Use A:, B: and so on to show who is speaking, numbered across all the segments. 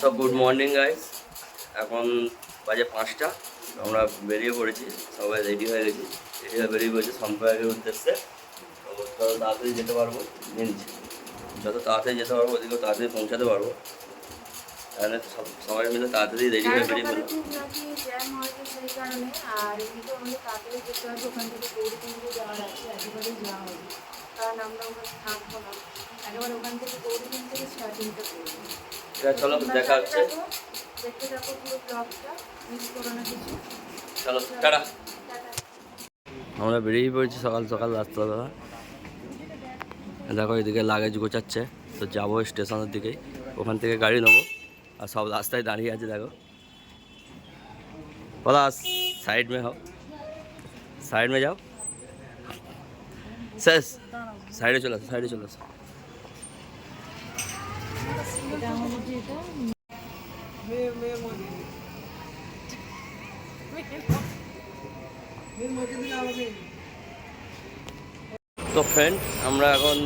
A: So good morning guys এখন বাজে পাঁচটা। আমরা বেরিয়ে পড়েছি। সবাই রেডি হয়ে গেছি। রেডি হয়ে বেরিয়ে পড়েছি সম্প্রদায়ের উদ্দেশ্যে। তো তাড়াতাড়ি যেতে পারব। নিচ্ছি। যত তাড়াতাড়ি যেতে পারব ওদিকেও তাড়াতাড়ি পৌঁছাতে পারব। তাহলে সব- সবাই মিলে তাড়াতাড়ি রেডি হয়ে বেরিয়ে
B: হয়েছে সেই কারণে। আমরা ওখানে থাকব না। একেবারে ওখান থেকে গৌরীকুণ্ড থেকে স্টার্টিংটা করব।
A: হ্যাঁ, চলো দেখা হচ্ছে। চলো টাটা। আমরা বেরিয়ে পড়েছি সকাল সকাল রাস্তাবেলা দেখো এদিকে লাগেজ গোছাচ্ছে। তো যাব স্টেশনের দিকেই। ওখান থেকে গাড়ি নেব। আর সব রাস্তায় দাঁড়িয়ে আছে দেখো। পলাশ সাইড মে হও। সাইড মে যাও। শেষ। সাইডে চলে আসো সাইডে চলে আসো। তো ফ্রেন্ড আমরা এখন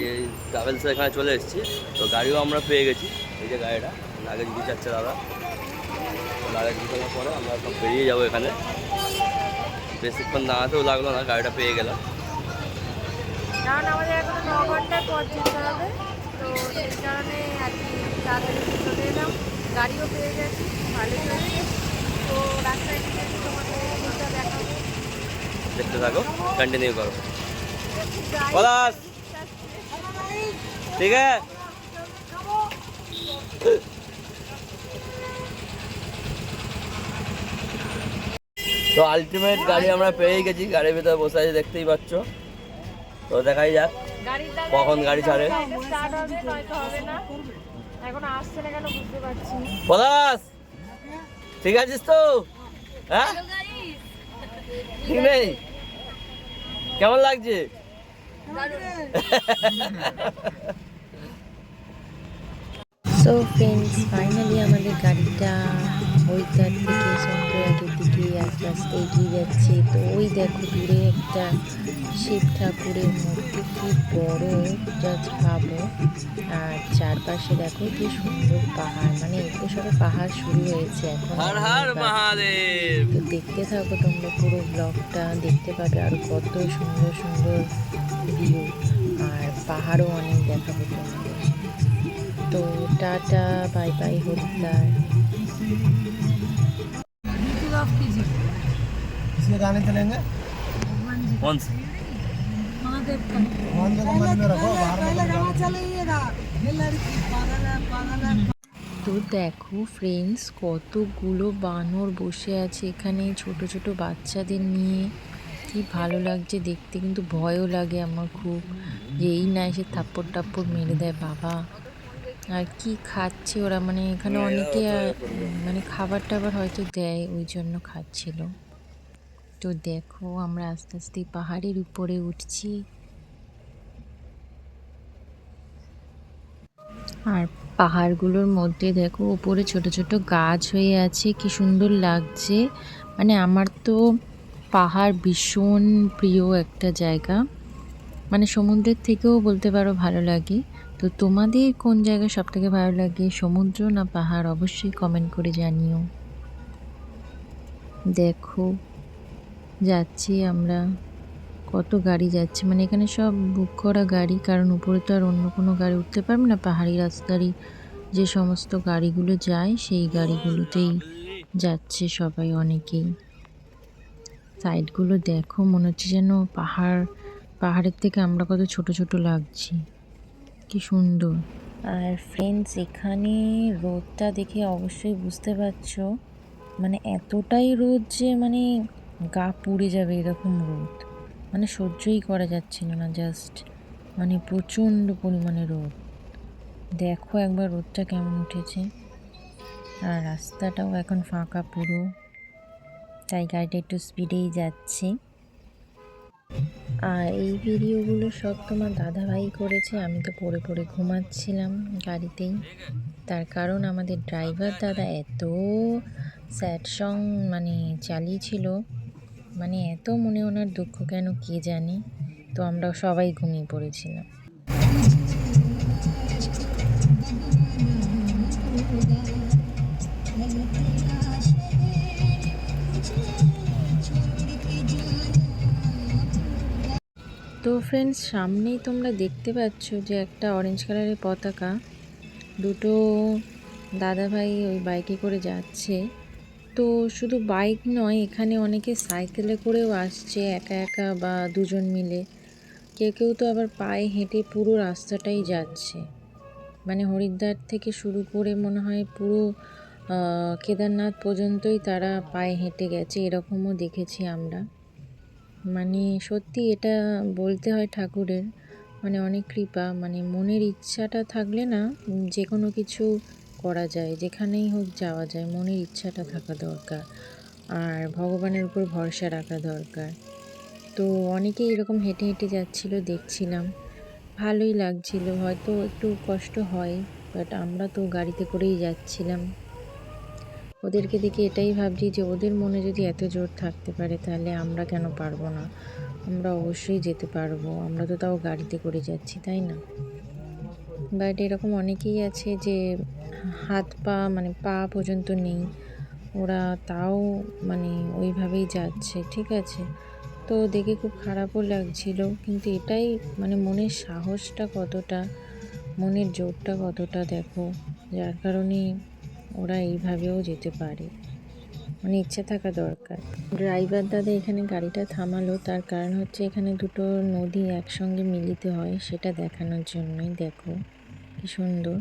A: এই ট্রাভেলসের এখানে চলে এসেছি। তো গাড়িও আমরা পেয়ে গেছি এই যে গাড়িটা। লাগেজ গুছাচ্ছে দাদা। তো লাগেজ গুছানোর পরে আমরা সব বেরিয়ে যাব এখানে। বেশিক্ষণ দাঁড়াতেও লাগল না গাড়িটা পেয়ে গেলাম।
B: কারণ আমাদের এখন ন যেতে হবে। তো সেই কারণে আর কি তাড়াতাড়ি চলে এলাম। গাড়িও পেয়ে গেছি হয়েছে তো রাস্তায় গিয়ে তোমাদের রুটটা দেখাবো।
A: দেখতে থাকো কন্টিনিউ করো। পলাশ! ঠিক আছে? তো আলটিমেট গাড়ি আমরা পেয়ে গেছি গাড়ির ভিতরে বসে আছে দেখতেই পাচ্ছ। তো দেখাই যাক কখন গাড়ি ছাড়ে? পলাশ ঠিক আছিস তো? হ্যাঁ? ঠিক নেই? কেমন লাগছে?
C: সো ফ্রেন্ডস ফাইনালি আমাদের গাড়িটা হরিদ্বার থেকে চন্দ্রয়াগের দিকে আস্তে আস্তে এগিয়ে যাচ্ছে তো ওই দেখো দূরে একটা শিব ঠাকুরের মূর্তি কি বড় জাস্ট ভাবো আর চারপাশে দেখো কি সুন্দর পাহাড় মানে এতে সবে পাহাড় শুরু হয়েছে এখন তো দেখতে থাকো তোমরা পুরো ব্লগটা দেখতে পাবে আর কত সুন্দর সুন্দর ভিউ আর পাহাড়ও অনেক দেখাবো তোমাদের। তো টাটা বাই বাই হরিদ্বার
D: इसके गाने चलेंगे
A: কোন সে?
D: फोन को मन में रखो बाहर मत
C: তো দেখো ফ্রেন্ডস কতগুলো বানর বসে আছে এখানে ছোট ছোট বাচ্চাদের নিয়ে কি ভালো লাগছে দেখতে কিন্তু ভয়ও লাগে আমার খুব যে এই না এসে থাপ্পড় টাপ্পড় মেরে দেয় বাবা আর কি খাচ্ছে ওরা? মানে এখানে অনেকে মানে খাবার টাবার হয়তো দেয় ওই জন্য খাচ্ছিল। তো দেখো আমরা আস্তে আস্তে পাহাড়ের উপরে উঠছি। আর পাহাড়গুলোর মধ্যে দেখো উপরে ছোট ছোট গাছ হয়ে আছে কি সুন্দর লাগছে। মানে আমার তো পাহাড় ভীষণ প্রিয় একটা জায়গা। মানে সমুদ্রের থেকেও বলতে পারো ভালো লাগে। তো তোমাদের কোন জায়গা সব থেকে ভালো লাগে, সমুদ্র না পাহাড়? অবশ্যই কমেন্ট করে জানিও। দেখো, যাচ্ছি আমরা। কত গাড়ি যাচ্ছে? মানে এখানে সব বুক করা গাড়ি, কারণ উপরে তো আর অন্য কোনো গাড়ি উঠতে পারবে না। পাহাড়ি রাস্তারই যে সমস্ত গাড়িগুলো যায়, সেই গাড়িগুলোতেই যাচ্ছে সবাই অনেকেই। সাইডগুলো দেখো, মনে হচ্ছে যেন পাহাড়, পাহাড়ের থেকে আমরা কত ছোট ছোট লাগছি। কি সুন্দর। আর ফ্রেন্ডস এখানে রোদটা দেখে অবশ্যই বুঝতে পারছ মানে এতটাই রোদ যে মানে গা পুড়ে যাবে এরকম রোদ। মানে সহ্যই করা যাচ্ছিল না জাস্ট মানে প্রচণ্ড পরিমাণে রোদ। দেখো একবার রোদটা কেমন উঠেছে। আর রাস্তাটাও এখন ফাঁকা পুরো, তাই গাড়িটা একটু স্পিডেই যাচ্ছে। আর এই ভিডিওগুলো সব তোমার দাদাভাই করেছে, আমি তো পড়ে পড়ে ঘুমাচ্ছিলাম গাড়িতেই। তার কারণ আমাদের ড্রাইভার দাদা এত স্যাড সং মানে চালিয়েছিল মানে এত মনে ওনার দুঃখ কেন কে জানে, তো আমরা সবাই ঘুমিয়ে পড়েছিলাম। তো ফ্রেন্ডস সামনেই তোমরা দেখতে পাচ্ছ যে একটা অরেঞ্জ কালারের পতাকা। দুটো দাদাভাই ওই বাইকে করে যাচ্ছে। তো শুধু বাইক নয়, এখানে অনেকে সাইকেলে করেও আসছে একা একা বা দুজন মিলে। কেউ কেউ তো আবার পায়ে হেঁটে পুরো রাস্তাটাই যাচ্ছে। মানে হরিদ্বার থেকে শুরু করে মনে হয় পুরো কেদারনাথ পর্যন্তই তারা পায়ে হেঁটে গেছে, এরকমও দেখেছি আমরা। মানে সত্যি এটা বলতে হয় ঠাকুরের মানে অনেক কৃপা মানে মনের ইচ্ছাটা থাকলে না যে কোনো কিছু করা যায়, যেখানেই হোক যাওয়া যায়, মনের ইচ্ছাটা থাকা দরকার আর ভগবানের উপর ভরসা রাখা দরকার। তো অনেকেই এরকম হেঁটে হেঁটে যাচ্ছিল, দেখছিলাম, ভালোই লাগছিল, হয়তো একটু কষ্ট হয় বাট আমরা তো গাড়িতে করেই যাচ্ছিলাম। ওদেরকে দেখে এটাই ভাবছি যে ওদের মনে যদি এত জোর থাকতে পারে, তাহলে আমরা কেন পারব না? আমরা অবশ্যই যেতে পারব। আমরা তো তাও গাড়িতে করে যাচ্ছি, তাই না? বাট এরকম অনেকেই আছে যে হাত পা মানে পা পর্যন্ত নেই। ওরা তাও মানে ওইভাবেই যাচ্ছে, ঠিক আছে? তো দেখে খুব খারাপও লাগছিল, কিন্তু এটাই মানে মনের সাহসটা কতটা, মনের জোরটা কতটা, দেখো। যার কারণে ওরা এইভাবেও যেতে পারে। মানে ইচ্ছা থাকা দরকার। ড্রাইভার দাদা এখানে গাড়িটা থামালো, তার কারণ হচ্ছে এখানে দুটো নদী একসঙ্গে মিলিত হয় সেটা দেখানোর জন্যই। দেখো, কি সুন্দর।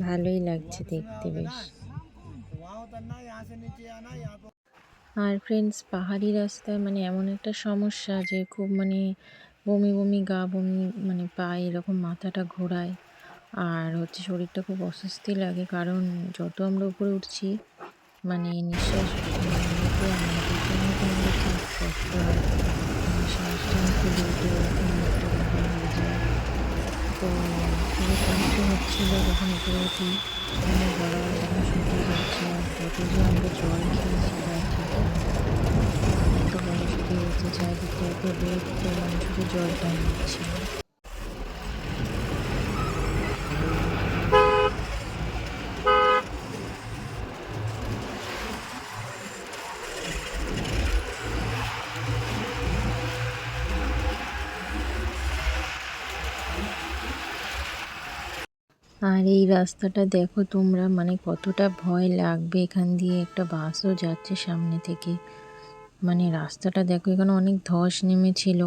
C: ভালোই লাগছে দেখতে বেশ। আর ফ্রেন্ডস পাহাড়ি রাস্তায় মানে এমন একটা সমস্যা যে খুব মানে বমি বমি, গা বমি মানে পায়ে এরকম মাথাটা ঘোরায়। আর হচ্ছে শরীরটা খুব অস্বস্তি লাগে, কারণ যত আমরা উপরে উঠছি মানে নিঃশ্বাস কষ্ট মানে টান তো কষ্ট হচ্ছিল যখন উপরে উঠি। মানে আমরা জল খেয়েছি শুধু জলটা নিচ্ছে। আর এই রাস্তাটা দেখো তোমরা মানে কতটা ভয় লাগবে এখান দিয়ে। একটা বাসও যাচ্ছে সামনে থেকে। মানে রাস্তাটা দেখো, এখানে অনেক ধস নেমেছিল,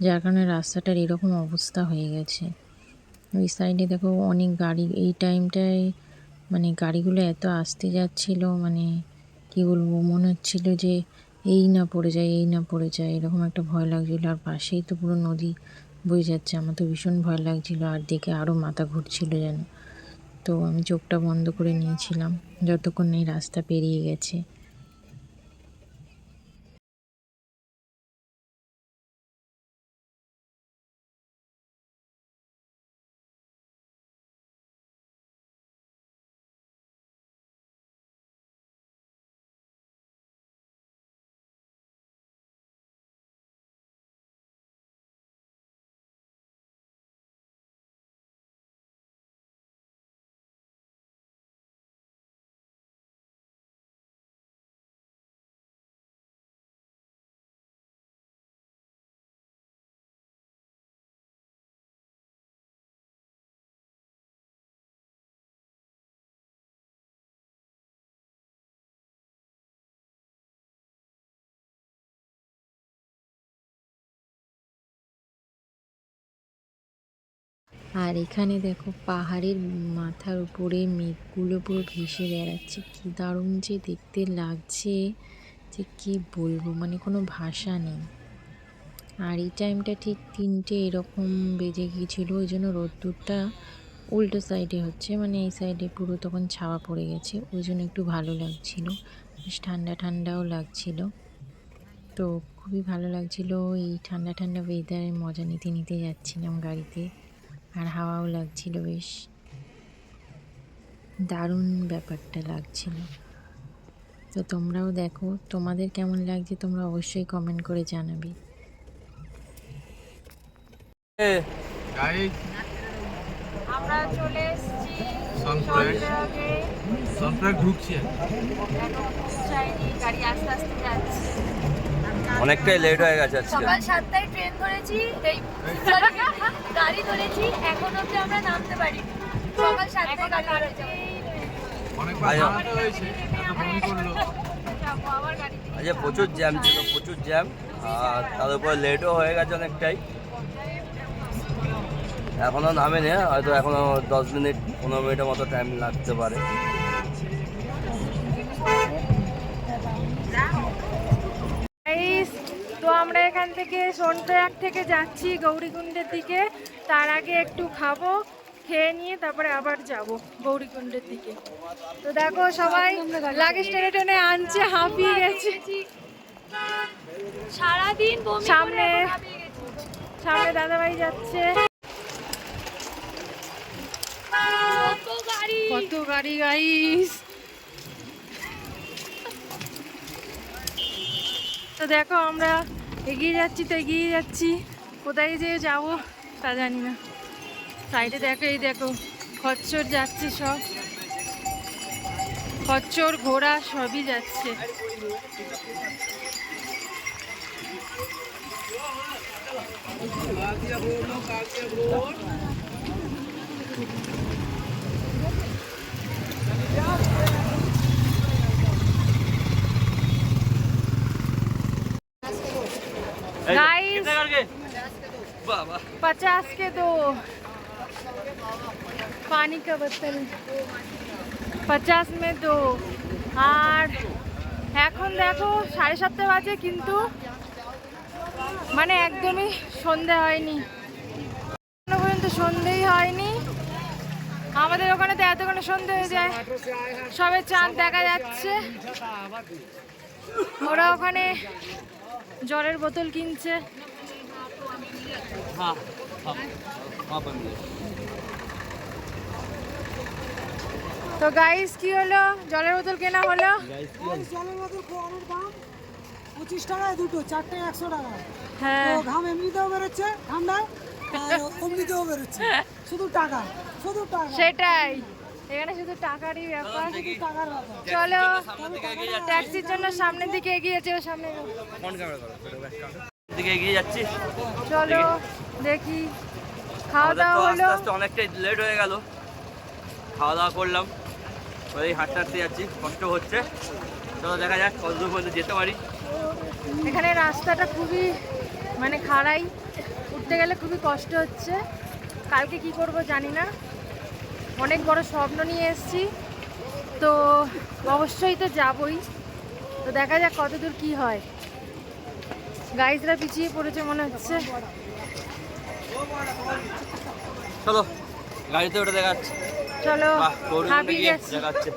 C: যার কারণে রাস্তাটার এরকম অবস্থা হয়ে গেছে। ওই সাইডে দেখো অনেক গাড়ি, এই টাইমটায় মানে গাড়িগুলো এত আসতে যাচ্ছিল মানে কি বলব, মনে হচ্ছিল যে এই না পড়ে যায়, এই না পড়ে যায়, এরকম একটা ভয় লাগছিল। আর পাশেই তো পুরো নদী বয়ে যাচ্ছে। আমার তো ভীষণ ভয় লাগছিল, আর দিকে আরও মাথা ঘুরছিল যেন। তো আমি চোখটা বন্ধ করে নিয়েছিলাম, যতক্ষণ এই রাস্তা পেরিয়ে গেছে। আর এখানে দেখো পাহাড়ের মাথার উপরে মেঘগুলো পুরো ভেসে বেড়াচ্ছে। কি দারুণ যে দেখতে লাগছে যে কি বলব মানে কোনো ভাষা নেই। আর এই টাইমটা ঠিক তিনটে এরকম বেজে গিয়েছিল, ওই জন্য রোদ্দুরটা উল্টো সাইডে হচ্ছে মানে এই সাইডে পুরো তখন ছাওয়া পড়ে গেছে, ওই জন্য একটু ভালো লাগছিল। বেশ ঠান্ডা ঠান্ডাও লাগছিল। তো খুবই ভালো লাগছিল, এই ঠান্ডা ঠান্ডা ওয়েদারে মজা নিতে নিতে যাচ্ছিলাম গাড়িতে। আর হাওয়াও লাগছিল বেশ। দারুণ ব্যাপারটা লাগছিল। তো তোমরাও দেখো তোমাদের কেমন লাগছে তোমরা অবশ্যই কমেন্ট করে জানাবে।
E: গাইড
B: আমরা চলে এসেছি
E: সনপ্রয়াগ।
B: সনপ্রয়াগে
E: সনপ্রাগ ঢুকছি।
B: এখন চাইনি গাড়ি আস্তে আস্তে যাচ্ছে।
A: অনেকটাই লেট হয়ে গেছে আজকে।
B: সকাল সাতটায় ট্রেন ধরেছি এই গাড়ি ধরেছি এখন অব্দি আমরা নামতে পারি সকাল সাতটায় গাড়ি ধরেছি।
E: হয়েছে। এত বমি করল।
B: যাব আবার গাড়ি
A: আজকে প্রচুর জ্যাম ছিল প্রচুর জ্যাম আর তার উপরে লেটও হয়ে গেছে অনেকটাই। এখনও নামেনি হয়তো এখনও দশ মিনিট পনেরো মিনিটের মতো টাইম লাগতে পারে।
B: আমরা এখান থেকে সোনপ্রয়াগ থেকে যাচ্ছি গৌরীকুণ্ডের দিকে। তার আগে একটু খাব খেয়ে নিয়ে তারপরে আবার যাব গৌরীকুণ্ডের দিকে। তো দেখো সবাই লাগেজ টেনে টেনে আনছে হাঁপিয়ে গেছে।
F: সারাদিন
B: সামনে। সামনে দাদাভাই যাচ্ছে।
F: কত গাড়ি?
B: গাইস তো দেখো আমরা এগিয়ে যাচ্ছি তো, এগিয়ে যাচ্ছি। কোথায় যে যাব তা জানি না। সাইডে দেখো, এই দেখো, খচ্চর যাচ্ছে সব। খচ্চর, ঘোড়া সবই যাচ্ছে। गाइस
A: বাবা
B: पचास के दो पानी का बोतल পঞ্চাশ মে দো আর এখন দেখো সাড়ে সাতটা বাজে কিন্তু মানে একদমই সন্ধে হয়নি এখনো পর্যন্ত সন্ধেই হয়নি আমাদের ওখানে তো এতক্ষণে সন্ধে হয়ে যায় সবে চাঁদ দেখা যাচ্ছে ওরা ওখানে জলের বোতল কিনছে। তো গাইস কি হলো? জলের বোতল কেনা হলো?
D: জলের বোতল খোয়ানোর দাম পঁচিশ টাকায় দুটো চারটে একশো টাকা।
B: হ্যাঁ।
D: তো ঘাম এমনিতেও বেরোচ্ছে ঠান্ডায় আর অমনিতেও বেরোচ্ছে। শুধু টাকা শুধু টাকা।
B: সেটাই। এখানে শুধু টাকারই ব্যাপার
D: শুধু টাকার ব্যাপার।
B: চলো ট্যাক্সির জন্য সামনের দিকে এগিয়েছে ও সামনে
A: ফোন ক্যামেরা করো দিকে এগিয়ে যাচ্ছি।
B: চলো দেখি। খাওয়া দাওয়া হলো।
A: আস্তে অনেকটাই লেট হয়ে গেল। খাওয়া দাওয়া করলাম। ওই হাঁটতে হাঁটতে যাচ্ছি কষ্ট হচ্ছে। চলো দেখা যাক কত দূর পর্যন্ত যেতে পারি।
B: এখানে রাস্তাটা খুবই মানে খাড়াই। উঠতে গেলে খুবই কষ্ট হচ্ছে। কালকে কি করব জানি না। অনেক বড় স্বপ্ন নিয়ে এসেছি। তো অবশ্যই তো যাবই। তো দেখা যাক কত দূর কী হয়। গাইজরা পিছিয়ে পড়েছে মনে হচ্ছে।
A: চলো গাড়িতে ওটা দেখা যাচ্ছে
B: চলো হাঁপিয়ে গেছি
A: দেখা যাচ্ছে